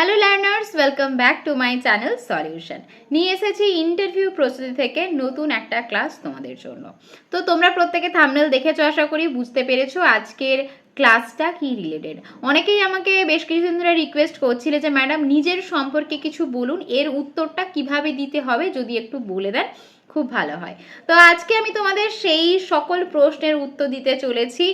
Hello learners welcome back to my channel solution নিয়ে এসেছি interview প্রস্তুতি থেকে নতুন একটা ক্লাস তোমাদের জন্য। তো তোমরা প্রত্যেকে থামনেল দেখেছ, আশা করি বুঝতে পেরেছ আজকের ক্লাসটা কি রিলেটেড অনেকেই আমাকে বেশ কিছুদিন ধরে রিকোয়েস্ট করছিলে যে ম্যাডাম নিজের সম্পর্কে কিছু বলুন। এর উত্তরটা কীভাবে দিতে হবে? যদি একটু বলে দেন, খুব ভালো হয়। তো আজকে আমি তোমাদের সেই সকল প্রশ্নের উত্তর দিতে চলেছি।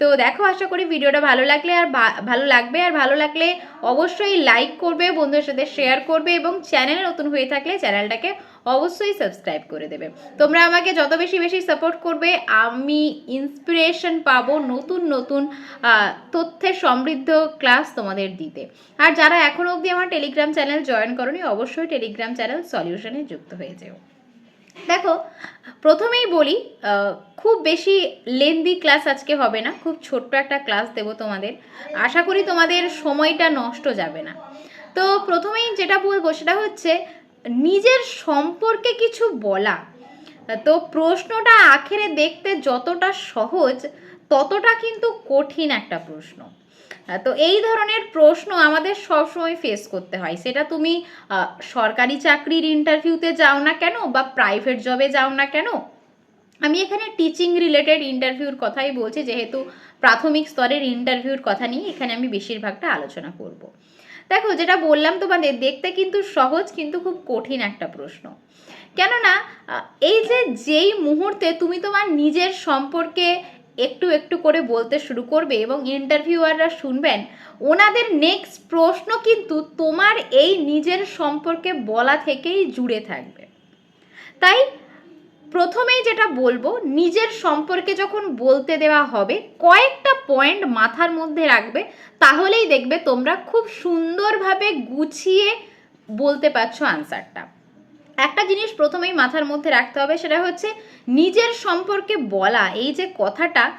তো দেখো আশা করি ভিডিওটা ভালো লাগলে আর ভালো লাগবে। আর ভালো লাগলে অবশ্যই লাইক করবে বন্ধুদের সাথে শেয়ার করবে এবং চ্যানেলে নতুন হয়ে থাকলে চ্যানেলটাকে অবশ্যই সাবস্ক্রাইব করে দেবে। তোমরা আমাকে যত বেশি বেশি সাপোর্ট করবে আমি ইন্সপিরেশন পাবো নতুন নতুন আহ, তথ্যের সমৃদ্ধ ক্লাস তোমাদের দিতে। আর যারা এখনও অবধি আমার টেলিগ্রাম চ্যানেল জয়েন করনি অবশ্যই টেলিগ্রাম চ্যানেল সলিউশনে যুক্ত হয়ে যেও। দেখো, প্রথমেই বলি খুব বেশি লেন্দি ক্লাস আজকে হবে না, খুব ছোট্ট একটা ক্লাস দেবো তোমাদের। আশা করি তোমাদের সময়টা নষ্ট যাবে না। তো প্রথমেই যেটা বলব সেটা হচ্ছে, নিজের সম্পর্কে কিছু বলা। তো প্রশ্নটা আখেরে দেখতে যতটা সহজ, ততটা কিন্তু কঠিন একটা প্রশ্ন। তো এই ধরনের প্রশ্ন আমাদের সবসময় ফেস করতে হয়। সেটা তুমি সরকারি চাকরির ইন্টারভিউতে যাও না কেন বা প্রাইভেট জবে যাও না কেন? আমি এখানে টিচিং রিলেটেড ইন্টারভিউর কথাই বলছি, যেহেতু প্রাথমিক স্তরের ইন্টারভিউর কথা নিয়ে এখানে আমি বেশিরভাগটা আলোচনা করব। দেখো, যেটা বললাম তোমাদের, দেখতে কিন্তু সহজ, কিন্তু খুব কঠিন একটা প্রশ্ন। কেননা এই যে যেই মুহূর্তে তুমি তোমার নিজের সম্পর্কে একটু একটু করে বলতে শুরু করবে এবং ইন্টারভিউয়াররা শুনবেন। ওনাদের নেক্সট প্রশ্ন কিন্তু তোমার এই নিজের সম্পর্কে বলা থেকেই জুড়ে থাকবে। তাই প্রথমেই যেটা বলব, নিজের সম্পর্কে যখন বলতে দেওয়া হবে, কয়েকটা পয়েন্ট মাথার মধ্যে রাখবে, তাহলেই দেখবে তোমরা খুব সুন্দরভাবে গুছিয়ে বলতে পারছ আনসারটা একটা জিনিস প্রথমেই মাথার মধ্যে রাখতে হবে, সেটা হচ্ছে নিজের সম্পর্কে বলা। এই যে কথাটা,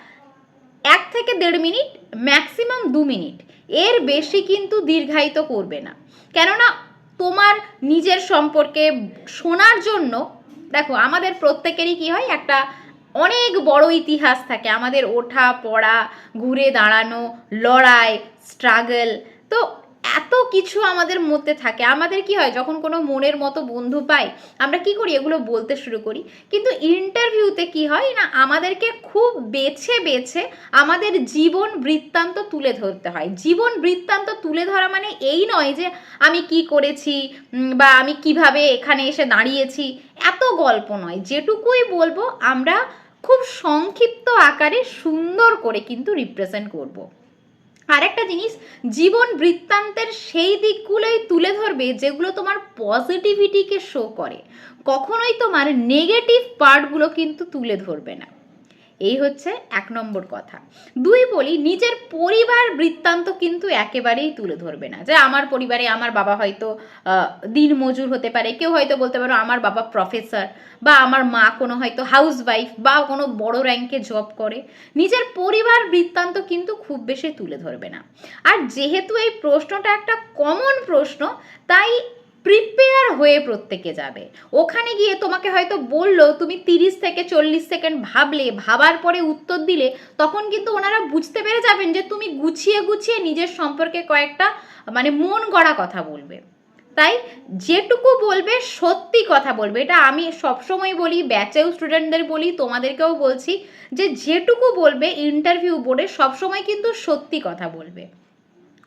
এক থেকে দেড় মিনিট, ম্যাক্সিমাম দু মিনিট। এর বেশি কিন্তু দীর্ঘায়িত করবে না। কেননা, তোমার নিজের সম্পর্কে শোনার জন্য, দেখো, আমাদের প্রত্যেকেরই কি হয়, একটা অনেক বড় ইতিহাস থাকে। আমাদের ওঠা, পড়া, ঘুরে দাঁড়ানো, লড়াই স্ট্রাগল তো এত কিছু আমাদের মধ্যে থাকে। আমাদের কি হয়, যখন কোনো মনের মতো বন্ধু পাই, আমরা কি করি, এগুলো বলতে শুরু করি। কিন্তু ইন্টারভিউতে কি হয় না, আমাদেরকে খুব বেছে বেছে আমাদের জীবন বৃত্তান্ত তুলে ধরতে হয়। জীবন বৃত্তান্ত তুলে ধরা মানে এই নয় যে, আমি কি করেছি বা আমি কীভাবে এখানে এসে দাঁড়িয়েছি, এত গল্প নয়। যেটুকুই বলব, আমরা খুব সংক্ষিপ্ত আকারে সুন্দর করে কিন্তু রিপ্রেজেন্ট করব। আরেকটা জিনিস, জীবন বৃত্তান্তের সেই দিকগুলোই তুলে ধরবে যেগুলো তোমার পজিটিভিটিকে শো করে। কখনোই তোমার নেগেটিভ পার্টগুলো কিন্তু তুলে ধরবে না। এই হচ্ছে এক নম্বর কথা। দুই বলি নিজের পরিবার বৃত্তান্ত কিন্তু একেবারেই তুলে ধরবে না। যে আমার পরিবারে আমার বাবা হয়তো আহ, দিনমজুর হতে পারে কেউ হয়তো বলতে পারো আমার বাবা প্রফেসর বা আমার মা কোনো হয়তো হাউস ওয়াইফ বা কোনো বড় র্যাঙ্কে জব করে। নিজের পরিবার বৃত্তান্ত কিন্তু খুব বেশি তুলে ধরবে না। আর যেহেতু এই প্রশ্নটা একটা কমন প্রশ্ন তাই প্রিপেয়ার হয়ে প্রত্যেকে যাবে। ওখানে গিয়ে তোমাকে হয়তো বলল, তুমি তিরিশ থেকে চল্লিশ সেকেন্ড ভাবলে, ভাবার পরে উত্তর দিলে, তখন কিন্তু ওনারা বুঝতে পেরে যাবেন যে তুমি গুছিয়ে গুছিয়ে নিজের সম্পর্কে কয়েকটা মানে মন গড়া কথা বলবে। তাই যেটুকু বলবে, সত্যি কথা বলবে। এটা আমি সবসময় বলি ব্যাচেও স্টুডেন্টদের বলি, তোমাদেরকেও বলছি যে, যেটুকু বলবে, ইন্টারভিউ বোর্ডে সবসময় কিন্তু সত্যি কথা বলবে।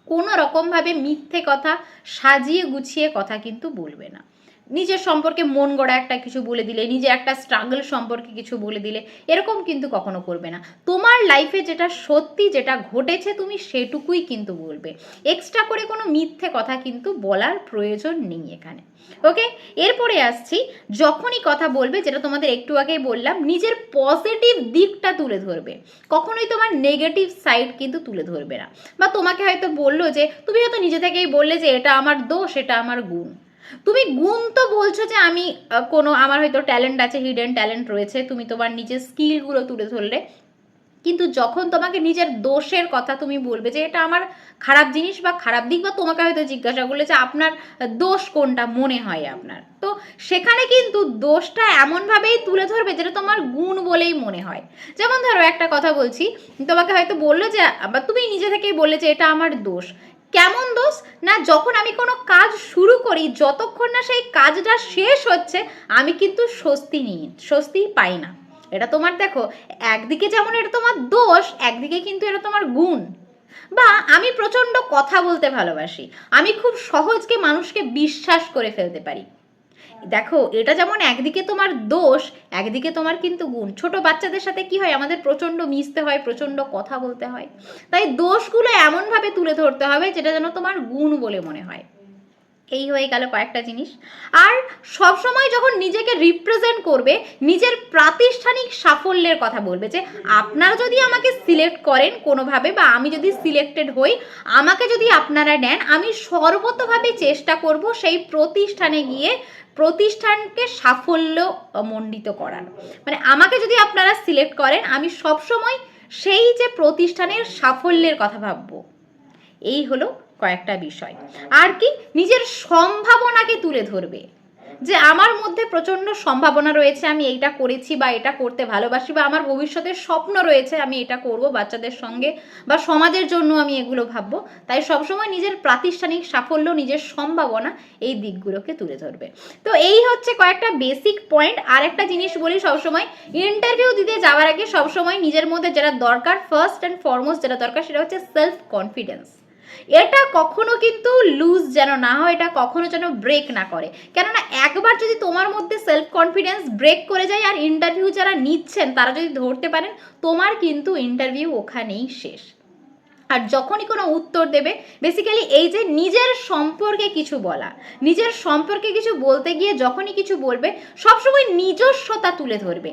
কোনো রকমভাবে মিথ্যে কথা সাজিয়ে গুছিয়ে কথা কিন্তু বলবে না। নিজের সম্পর্কে মন গড়া একটা কিছু বলে দিলে, নিজে একটা স্ট্রাগল সম্পর্কে কিছু বলে দিলে, এরকম কিন্তু কখনো করবে না। তোমার লাইফে যেটা সত্যি যেটা ঘটেছে তুমি সেটুকুই কিন্তু বলবে। এক্সট্রা করে কোনো মিথ্যে কথা কিন্তু বলার প্রয়োজন নেই এখানে। ওকে এরপরে আসছি, যখনই কথা বলবে, যেটা তোমাদের একটু আগেই বললাম, নিজের পজিটিভ দিকটা তুলে ধরবে। কখনোই তোমার নেগেটিভ সাইড কিন্তু তুলে ধরবে না। বা তোমাকে হয়তো বলল যে, তুমি হয়তো নিজে থেকেই বললে যে, এটা আমার দোষ, এটা আমার গুণ। তুমি গুণ তো বলছো যে আমি কোনো, আমার হয়তো ট্যালেন্ট আছে হিডেন ট্যালেন্ট রয়েছে, তুমি তোমার নিজের স্কিলগুলো তুলে ধরলে। কিন্তু যখন তোমাকে নিজের দোষের কথা তুমি বলবে যে এটা আমার খারাপ জিনিস বা খারাপ দিক বা তোমাকে হয়তো জিজ্ঞাসা করলে যে আপনার দোষ কোনটা, মনে হয় আপনার। তো সেখানে কিন্তু দোষটা এমনভাবেই তুলে ধরবে যেটা তোমার গুণ বলেই মনে হয়। যেমন ধরো একটা কথা বলছি, তোমাকে হয়তো বলল যে বা তুমি নিজে থেকেই বললে যে এটা আমার দোষ। কেমন দোষ? না, যখন আমি কোনো কাজ শুরু করি, যতক্ষণ না সেই কাজটা শেষ হচ্ছে, আমি কিন্তু স্বস্তি নিই, স্বস্তি পাই না। এটা তোমার দেখো, একদিকে যেমন এটা তোমার দোষ, একদিকে কিন্তু এটা তোমার গুণ। বা আমি প্রচণ্ড কথা বলতে ভালোবাসি। আমি খুব সহজকে মানুষকে বিশ্বাস করে ফেলতে পারি। দেখো, এটা যেমন একদিকে তোমার দোষ, একদিকে তোমার কিন্তু গুণ। ছোট বাচ্চাদের সাথে কি হয়? আমাদের প্রচণ্ড মিশতে হয়, প্রচণ্ড কথা বলতে হয়। তাই দোষগুলো এমনভাবে তুলে ধরতে হবে যেটা যেন তোমার গুণ বলে মনে হয়। এই হয়ে গেল কয়েকটা জিনিস। আর সবসময় যখন নিজেকে রিপ্রেজেন্ট করবে, নিজের প্রাতিষ্ঠানিক সাফল্যের কথা বলবে যে, আপনারা যদি আমাকে সিলেক্ট করেন কোনোভাবে বা আমি যদি সিলেক্টেড হই, আমাকে যদি আপনারা নেন, আমি সর্বতভাবে চেষ্টা করব সেই প্রতিষ্ঠানে গিয়ে প্রতিষ্ঠানকে সাফল্য মণ্ডিত করানো। মানে আমাকে যদি আপনারা সিলেক্ট করেন, আমি সবসময় সেই যে প্রতিষ্ঠানের সাফল্যের কথা ভাববো, এই হলো কয়েকটা বিষয়। আর কি, নিজের সম্ভাবনাকে তুলে ধরবে। যে আমার মধ্যে প্রচণ্ড সম্ভাবনা রয়েছে, আমি এইটা করেছি বা এটা করতে ভালোবাসি বা আমার ভবিষ্যতের স্বপ্ন রয়েছে, আমি এটা করব বাচ্চাদের সঙ্গে বা সমাজের জন্য আমি এগুলো ভাববো। তাই সবসময় নিজের প্রাতিষ্ঠানিক সাফল্য, নিজের সম্ভাবনা এই দিকগুলোকে তুলে ধরবে। তো এই হচ্ছে কয়েকটা বেসিক পয়েন্ট আর একটা জিনিস বলি সবসময় ইন্টারভিউ দিতে যাওয়ার আগে সবসময় নিজের মধ্যে যেটা দরকার ফার্স্ট অ্যান্ড ফরমোস্ট যেটা দরকার, সেটা হচ্ছে সেলফ কনফিডেন্স এটা কখনো কিন্তু লুজ যেন না হয়, এটা কখনো যেন ব্রেক না করে। কেননা একবার যদি তোমার মধ্যে সেলফ কনফিডেন্স ব্রেক করে যায় আর ইন্টারভিউ যারা নিচ্ছেন, তারা যদি ধরতে পারেন, তোমার কিন্তু ইন্টারভিউ ওখানেই শেষ। আর যখনই কোনো উত্তর দেবে বেসিক্যালি এই যে নিজের সম্পর্কে কিছু বলা, নিজের সম্পর্কে কিছু বলতে গিয়ে যখনই কিছু বলবে, সবসময় নিজস্বতা তুলে ধরবে।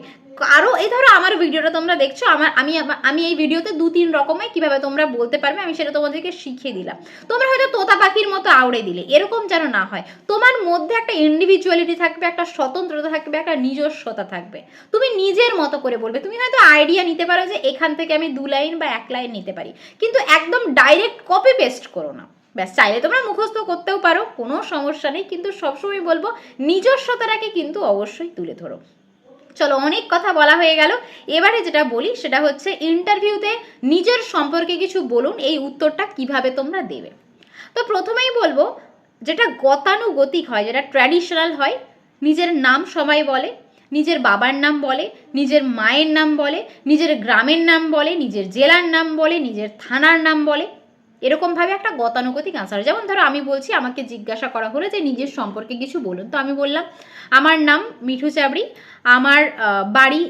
আরও এই ধরো আমার ভিডিওটা তোমরা দেখছ, আমার, আমি আমি এই ভিডিওতে দু তিন রকমের কীভাবে তোমরা বলতে পারবে, আমি সেটা তোমাদেরকে শিখিয়ে দিলাম। তোমরা হয়তো তোতা পাখির মতো আউড়ে দিলে, এরকম যেন না হয়। তোমার মধ্যে একটা ইন্ডিভিজুয়ালিটি থাকবে, একটা স্বতন্ত্রতা থাকবে, একটা নিজস্বতা থাকবে। তুমি নিজের মতো করে বলবে, তুমি হয়তো আইডিয়া নিতে পারো যে এখান থেকে আমি দু লাইন বা এক লাইন নিতে পারি, কিন্তু একদম ডাইরেক্ট কপি পেস্ট করো না। ব্যাস, চাইলে তোমরা মুখস্থ করতেও পারো, কোনো সমস্যা নেই, কিন্তু সবসময় বলব, নিজস্বতাটাকে কিন্তু অবশ্যই তুলে ধরো। চলো অনেক কথা বলা হয়ে গেল। এবারে যেটা বলি সেটা হচ্ছে ইন্টারভিউতে নিজের সম্পর্কে কিছু বলুন, এই উত্তরটা কীভাবে তোমরা দেবে। তো প্রথমেই বলব, যেটা গতানুগতিক হয়, যেটা ট্র্যাডিশনাল হয়, নিজের নাম সবাই বলে, নিজের বাবার নাম বলে, নিজের মায়ের নাম বলে, নিজের গ্রামের নাম বলে, নিজের জেলার নাম বলে, নিজের থানার নাম বলে। এরকমভাবে একটা গতানুগতিক আনসার যেমন ধরো আমি বলছি, আমাকে জিজ্ঞাসা করা হলো যে নিজের সম্পর্কে কিছু বলুন। তো আমি বললাম, আমার নাম মিঠু চাবড়ি, আমার বাড়ি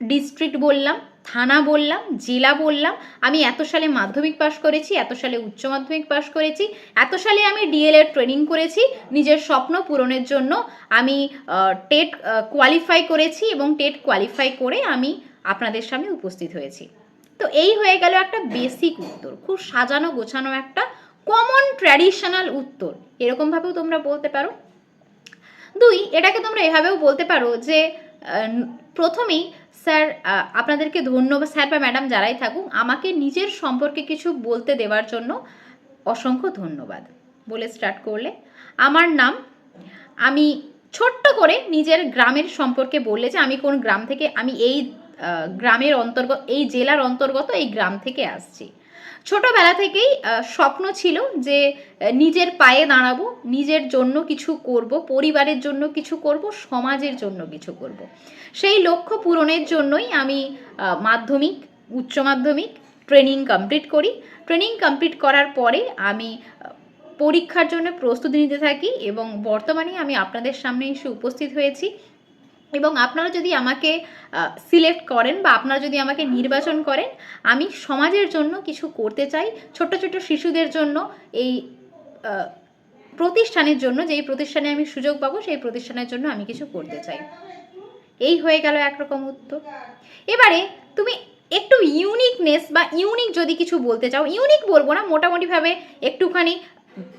ডিস্ট্রিক্ট বললাম, থানা বললাম, জেলা বললাম। আমি এত সালে মাধ্যমিক পাশ করেছি, এত সালে উচ্চ মাধ্যমিক পাশ করেছি, এত সালে আমি ডিএলএড ট্রেনিং করেছি, নিজের স্বপ্ন পূরণের জন্য আমি টেট কোয়ালিফাই করেছি এবং টেট কোয়ালিফাই করে আমি আপনাদের সামনে উপস্থিত হয়েছি। তো এই হয়ে গেল একটা বেসিক উত্তর, খুব সাজানো গোছানো একটা কমন ট্র্যাডিশনাল উত্তর। এরকমভাবেও তোমরা বলতে পারো। দুই, এটাকে তোমরা এভাবেও বলতে পারো যে প্রথমেই স্যার আপনাদেরকে ধন্যবাদ, স্যার বা ম্যাডাম যারাই থাকুক, আমাকে নিজের সম্পর্কে কিছু বলতে দেওয়ার জন্য অসংখ্য ধন্যবাদ। বলে স্টার্ট করলে। আমার নাম, আমি ছোট্ট করে নিজের গ্রামের সম্পর্কে বললে যে, আমি কোন গ্রাম থেকে, আমি এই গ্রামের অন্তর্গত, এই জেলার অন্তর্গত এই গ্রাম থেকে আসছি। ছোটবেলা থেকেই স্বপ্ন ছিল যে নিজের পায়ে দাঁড়াবো, নিজের জন্য কিছু করব, পরিবারের জন্য কিছু করব, সমাজের জন্য কিছু করব। সেই লক্ষ্য পূরণের জন্যই আমি মাধ্যমিক, উচ্চ মাধ্যমিক ট্রেনিং কমপ্লিট করি। ট্রেনিং কমপ্লিট করার পরে আমি পরীক্ষার জন্য প্রস্তুতি নিতে থাকি এবং বর্তমানে আমি আপনাদের সামনে এসে উপস্থিত হয়েছি। এবং আপনারা যদি আমাকে সিলেক্ট করেন বা আপনারা যদি আমাকে নির্বাচন করেন, আমি সমাজের জন্য কিছু করতে চাই ছোট ছোট শিশুদের জন্য এই প্রতিষ্ঠানের জন্য, যেই প্রতিষ্ঠানে আমি সুযোগ পাবো, সেই প্রতিষ্ঠানের জন্য আমি কিছু করতে চাই। এই হয়ে গেল একরকম উত্তর। এবারে তুমি একটু ইউনিকনেস বা ইউনিক যদি কিছু বলতে চাও ইউনিক বলব না, মোটামুটিভাবে একটুখানি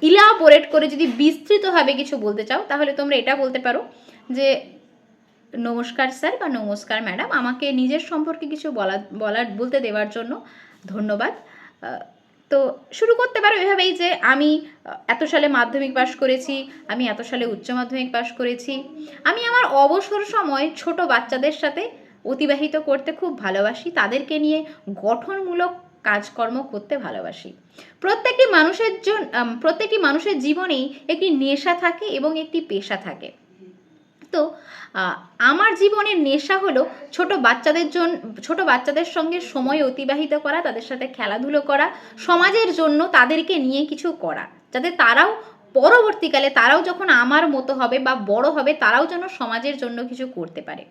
ইলাবোরেট করে যদি বিস্তৃতভাবে কিছু বলতে চাও, তাহলে তোমরা এটা বলতে পারো যে নমস্কার স্যার বা নমস্কার ম্যাডাম। আমাকে নিজের সম্পর্কে কিছু বলা, বলার, বলতে দেওয়ার জন্য ধন্যবাদ। তো শুরু করতে পারো এভাবেই যে আমি এত সালে মাধ্যমিক পাশ করেছি, আমি এত সালে উচ্চ মাধ্যমিক পাশ করেছি। আমি আমার অবসর সময় ছোট বাচ্চাদের সাথে অতিবাহিত করতে খুব ভালোবাসি। তাদেরকে নিয়ে গঠনমূলক কাজকর্ম করতে ভালোবাসি। প্রত্যেকটি মানুষের জন্য প্রত্যেকটি মানুষের জীবনেই একটি নেশা থাকে এবং একটি পেশা থাকে। তো আমার জীবনের নেশা হলো ছোট বাচ্চাদের জন্য ছোট বাচ্চাদের সঙ্গে সময় অতিবাহিত করা, তাদের সাথে খেলাধুলো করা, সমাজের জন্য তাদেরকে নিয়ে কিছু করা, যাতে তারাও পরবর্তীকালে তারাও যখন আমার মতো হবে বা বড় হবে, তারাও যেন সমাজের জন্য কিছু করতে পারে।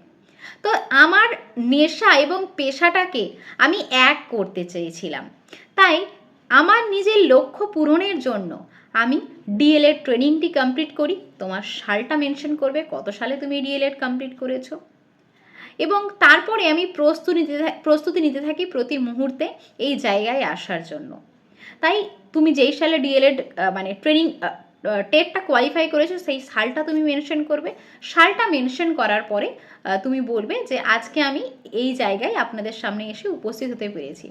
তো আমার নেশা এবং পেশাটাকে আমি এক করতে চেয়েছিলাম। তাই আমার নিজের লক্ষ্য পূরণের জন্য আমি ডিএলএড ট্রেনিংটি কমপ্লিট করি। তোমার সালটা মেনশন করবে, কত সালে তুমি ডিএলএড কমপ্লিট করেছ। এবং তারপরে আমি প্রস্তুতি নিতে প্রস্তুতি নিতে থাকি প্রতি মুহূর্তে এই জায়গায় আসার জন্য। তাই তুমি যেই সালে ডিএলএড মানে ট্রেনিং টেটটা কোয়ালিফাই করেছ, সেই সালটা তুমি মেনশন করবে। সালটা মেনশন করার পরে তুমি বলবে যে আজকে আমি এই জায়গায় আপনাদের সামনে এসে উপস্থিত হতে পেরেছি।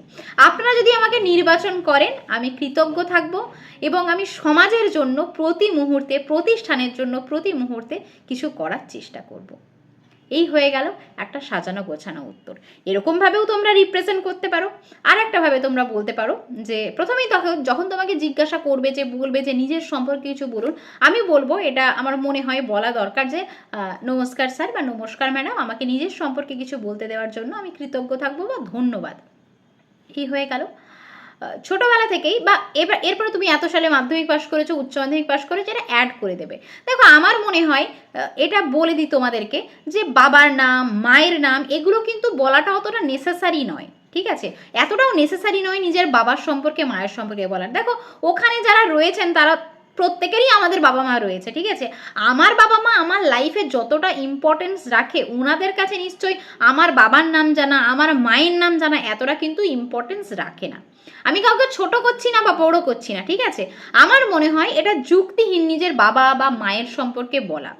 আপনারা যদি আমাকে নির্বাচন করেন, আমি কৃতজ্ঞ থাকব এবং আমি সমাজের জন্য প্রতি মুহূর্তে, প্রতিষ্ঠানের জন্য প্রতি মুহূর্তে কিছু করার চেষ্টা করব। এই হয়ে গেল একটা সাজানো গোছানো উত্তর। এরকমভাবেও তোমরা রিপ্রেজেন্ট করতে পারো। আর একটা ভাবে তোমরা বলতে পারো যে, প্রথমেই তখন যখন তোমাকে জিজ্ঞাসা করবে যে, বলবে যে, নিজের সম্পর্কে কিছু বলুন, আমি বলব এটা আমার মনে হয় বলা দরকার যে নমস্কার স্যার বা নমস্কার ম্যাডাম, আমাকে নিজের সম্পর্কে কিছু বলতে দেওয়ার জন্য আমি কৃতজ্ঞ থাকব বা ধন্যবাদ। এই হয়ে গেল। ছোটবেলা থেকেই বা এবার, এরপরে তুমি এত সালে মাধ্যমিক পাশ করেছ, উচ্চ মাধ্যমিক পাশ করেছ, এটা অ্যাড করে দেবে। দেখো, আমার মনে হয় এটা বলে দিই তোমাদেরকে যে বাবার নাম, মায়ের নাম, এগুলো কিন্তু বলাটা অতটা নেসেসারি নয়, ঠিক আছে? এতটাও নেসেসারি নয় নিজের বাবার সম্পর্কে, মায়ের সম্পর্কে বলার। দেখো, ওখানে যারা রয়েছেন, তারা প্রত্যেকেরই আমাদের বাবা মা রয়েছে, ঠিক আছে? আমার বাবা মা আমার লাইফে যতটা ইম্পর্টেন্স রাখে ওনাদের কাছে নিশ্চয়ই আমার বাবার নাম জানা, আমার মায়ের নাম জানা, এতটা কিন্তু ইম্পর্টেন্স রাখে না। আমি কাউকে ছোট করছি না বা বড় করছি না, ঠিক আছে? আমার মনে হয় এটা যুক্তিহীন নিজের বাবা বা মায়ের সম্পর্কে বলা।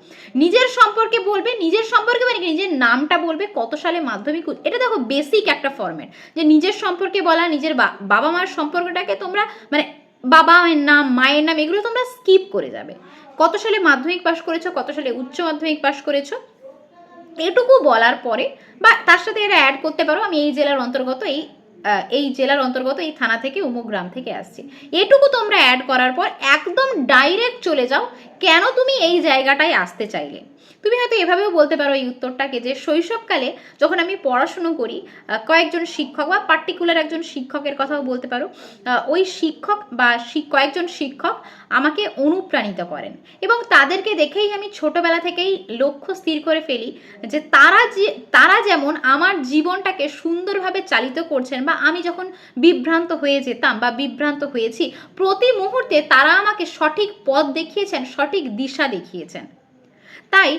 নিজের সম্পর্কে বলবে, নিজের সম্পর্কে মানে নিজের নামটা বলবে, কত সালে মাধ্যমিক এটা দেখো বেসিক একটা ফর্মেট যে নিজের সম্পর্কে বলা, নিজের বাবা মার সম্পর্কটাকে তোমরা মানে বাবা মায়ের নাম মায়ের নাম, এগুলো তোমরা স্কিপ করে যাবে। কত সালে মাধ্যমিক পাশ করেছ, কত সালে উচ্চ মাধ্যমিক পাশ করেছ, এটুকু বলার পরে বা তার সাথে এরা অ্যাড করতে পারো। আমি এই জেলার অন্তর্গত এই এই জেলার অন্তর্গত এই থানা থেকে উমুক গ্রাম থেকে আসছে। এটুকু তোমরা অ্যাড করার পর একদম ডাইরেক্ট চলে যাও, কেন তুমি এই জায়গাটায় আসতে চাইলে? তুমি হয়তো এভাবেও বলতে পারো এই উত্তরটাকে যে শৈশবকালে যখন আমি পড়াশুনো করি কয়েকজন শিক্ষক বা পার্টিকুলার একজন শিক্ষকের কথাও বলতে পারো ওই শিক্ষক বা কয়েকজন শিক্ষক আমাকে অনুপ্রাণিত করেন এবং তাদেরকে দেখেই আমি ছোটবেলা থেকেই লক্ষ্য স্থির করে ফেলি যে তারা যে, তারা যেমন আমার জীবনটাকে সুন্দরভাবে চালিত করছেন বা আমি যখন বিভ্রান্ত হয়ে যেতাম বা বিভ্রান্ত হয়েছি, প্রতি মুহূর্তে তারা আমাকে সঠিক পথ দেখিয়েছেন, সঠিক দিশা দেখিয়েছেন। তাই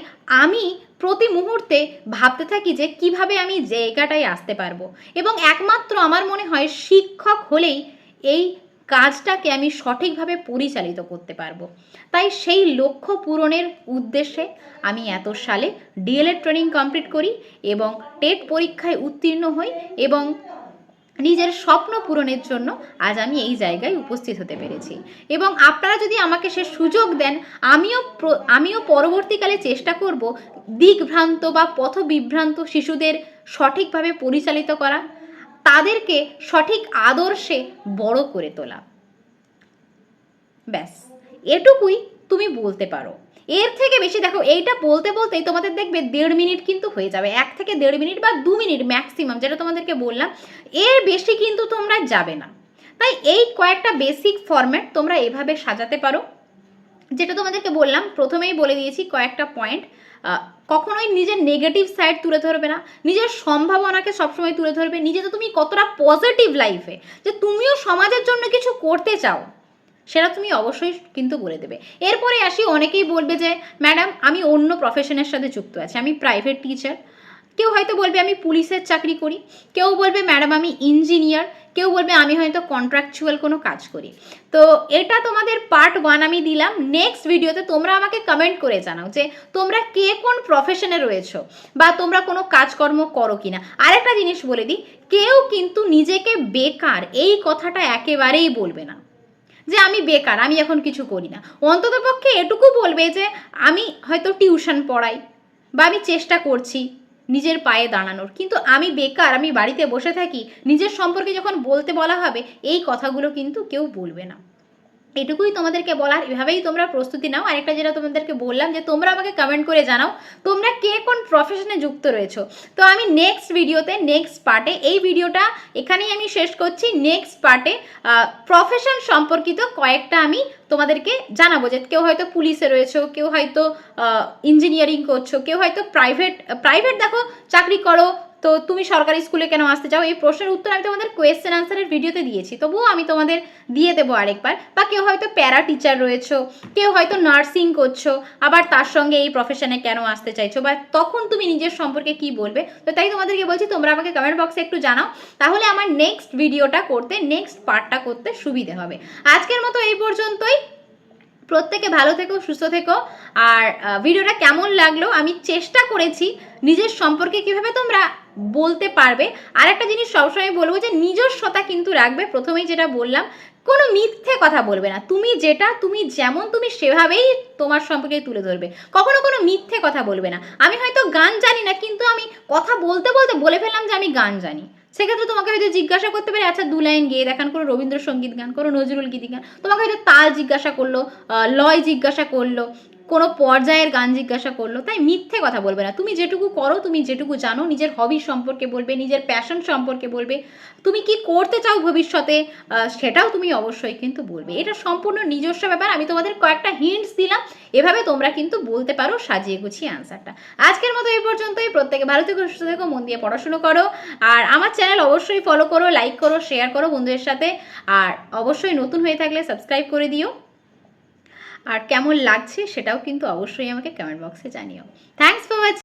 আমি প্রতি মুহূর্তে ভাবতে থাকি যে কীভাবে আমি জায়গাটায় আসতে পারব। এবং একমাত্র আমার মনে হয় শিক্ষক হলেই এই কাজটাকে আমি সঠিকভাবে পরিচালিত করতে পারব। তাই সেই লক্ষ্য পূরণের উদ্দেশ্যে আমি এত সালে ডিএলএড ট্রেনিং কমপ্লিট করি এবং টেট পরীক্ষায় উত্তীর্ণ হই এবং নিজের স্বপ্ন পূরণের জন্য আজ আমি এই জায়গায় উপস্থিত হতে পেরেছি। এবং আপনারা যদি আমাকে সে সুযোগ দেন, আমিও আমিও পরবর্তীকালে চেষ্টা করব দিকভ্রান্ত বা পথবিভ্রান্ত শিশুদের সঠিকভাবে পরিচালিত করা, তাদেরকে সঠিক আদর্শে বড় করে তোলা। ব্যাস, এটুকুই তুমি বলতে পারো। এর থেকে বেশি দেখো, এইটা বলতে বলতেই তোমাদের দেখবে দেড় মিনিট কিন্তু হয়ে যাবে। এক থেকে দেড় মিনিট বা দু মিনিট ম্যাক্সিমাম যেটা তোমাদেরকে বললাম, এর বেশি কিন্তু তোমরা যাবে না। তাই এই কয়েকটা বেসিক ফরম্যাট তোমরা এভাবে সাজাতে পারো। যেটা তোমাদেরকে বললাম, প্রথমেই বলে দিয়েছি কয়েকটা পয়েন্ট কখনোই নিজের নেগেটিভ সাইড তুলে ধরবে না। নিজের সম্ভাবনাকে সবসময় তুলে ধরবে। নিজে তো তুমি কতটা পজিটিভ লাইফে যে তুমিও সমাজের জন্য কিছু করতে চাও। সেটা তুমি অবশ্যই কিন্তু বলে দেবে। এরপরে আসি, অনেকেই বলবে যে, ম্যাডাম, আমি অন্য প্রফেশনের সাথে যুক্ত আছি। আমি প্রাইভেট টিচার কেউ হয়তো বলবে, আমি পুলিশের চাকরি করি। কেউ বলবে, ম্যাডাম, আমি ইঞ্জিনিয়ার কেউ বলবে, আমি হয়তো কন্ট্রাকচুয়াল কোনো কাজ করি। তো এটা তোমাদের পার্ট ওয়ান আমি দিলাম। নেক্সট ভিডিওতে তোমরা আমাকে কমেন্ট করে জানাও যে, তোমরা কে কোন প্রফেশনে রয়েছো? বা তোমরা কোনো কাজকর্ম করো কি না আরেকটা জিনিস বলে দিই, কেউ কিন্তু নিজেকে বেকার, এই কথাটা একেবারেই বলবে না। যে আমি বেকার, আমি এখন কিছু করি না। অন্তত পক্ষে এটুকু বলবে যে, আমি হয়তো টিউশন পড়াই বা আমি চেষ্টা করছি নিজের পায়ে দাঁড়ানোর। কিন্তু আমি বেকার, আমি বাড়িতে বসে থাকি, নিজের সম্পর্কে যখন বলতে বলা হবে, এই কথাগুলো কিন্তু কেউ বলবে না। এটুকুই তোমাদেরকে বলার, এভাবেই তোমরা প্রস্তুতি নাও। আরেকটা যেটা তোমাদেরকে বললাম যে, তোমরা আমাকে কমেন্ট করে জানাও, তোমরা কে কোন প্রফেশনে যুক্ত রয়েছো। তো আমি নেক্সট ভিডিওতে নেক্সট পার্টে এই ভিডিওটা এখানেই আমি শেষ করছি। নেক্সট পার্টে প্রফেশন সম্পর্কিত কয়েকটা আমি তোমাদেরকে জানাব যে, কেউ হয়তো পুলিশে রয়েছো, কেউ হয়তো ইঞ্জিনিয়ারিং করছ, কেউ হয়তো প্রাইভেট প্রাইভেট দেখো, চাকরি করো তো তুমি সরকারি স্কুলে কেন আসতে চাও? এই প্রশ্নের উত্তর আমি তোমাদের কোয়েশ্চেন আনসারের ভিডিওতে দিয়েছি। তবুও আমি তোমাদের দিয়ে দেবো আরেকবার। বা কেউ হয়তো প্যারা টিচার রয়েছো, কেউ হয়তো নার্সিং করছ, আবার তার সঙ্গে এই প্রফেশনে কেন আসতে চাইছো? বা তখন তুমি নিজের সম্পর্কে কি বলবে? তো তাই তোমাদেরকে বলছি, তোমরা আমাকে কমেন্ট বক্সে একটু জানাও। তাহলে আমার নেক্সট ভিডিওটা করতে নেক্সট পার্টটা করতে সুবিধে হবে। আজকের মতো এই পর্যন্তই। প্রত্যেকে ভালো থেকো, সুস্থ থেকো। আর ভিডিওটা কেমন লাগল? আমি চেষ্টা করেছি নিজের সম্পর্কে কীভাবে তোমরা বলতে পারবে। আর একটা জিনিস সবসময় বলব যে, নিজস্বতা কিন্তু রাখবে। প্রথমেই যেটা বললাম, কোনো মিথ্যে কথা বলবে না। তুমি যেটা, তুমি যেমন, তুমি সেভাবেই তোমার সম্পর্কে তুলে ধরবে। কখনো কোনো মিথ্যে কথা বলবে না। আমি হয়তো গান জানি না, কিন্তু আমি কথা বলতে বলতে বলে ফেললাম যে আমি গান জানি। সেক্ষেত্রে তোমাকে হয়তো জিজ্ঞাসা করতে পারে আচ্ছা দু লাইন গিয়ে দেখান কোনো রবীন্দ্রসঙ্গীত গান কোনো নজরুল গীতি গান। তোমাকে হয়তো তাল জিজ্ঞাসা করল লয় জিজ্ঞাসা করল কোনো পর্যায়ের গান জিজ্ঞাসা করল, তাই মিথ্যে কথা বলবে না। তুমি যেটুকু করো, তুমি যেটুকু জানো, নিজের হবি সম্পর্কে বলবে, নিজের প্যাশন সম্পর্কে বলবে। তুমি কি করতে চাও ভবিষ্যতে? সেটাও তুমি অবশ্যই কিন্তু বলবে। এটা সম্পূর্ণ নিজস্ব ব্যাপার। আমি তোমাদের কয়েকটা হিন্টস দিলাম। এভাবে তোমরা কিন্তু বলতে পারো, সাজিয়ে গুছিয়ে আনসারটা আজকের মতো এই পর্যন্তই। প্রত্যেকে ভালো থেকে, সুস্থ থেকো, মন দিয়ে পড়াশুনো করো। আর আমার চ্যানেল অবশ্যই ফলো করো লাইক করো শেয়ার করো বন্ধুদের সাথে। আর অবশ্যই নতুন হয়ে থাকলে সাবস্ক্রাইব করে দিও। আর কেমন লাগছে সেটাও কিন্তু অবশ্যই আমাকে কমেন্ট বক্সে জানিও। Thanks for watching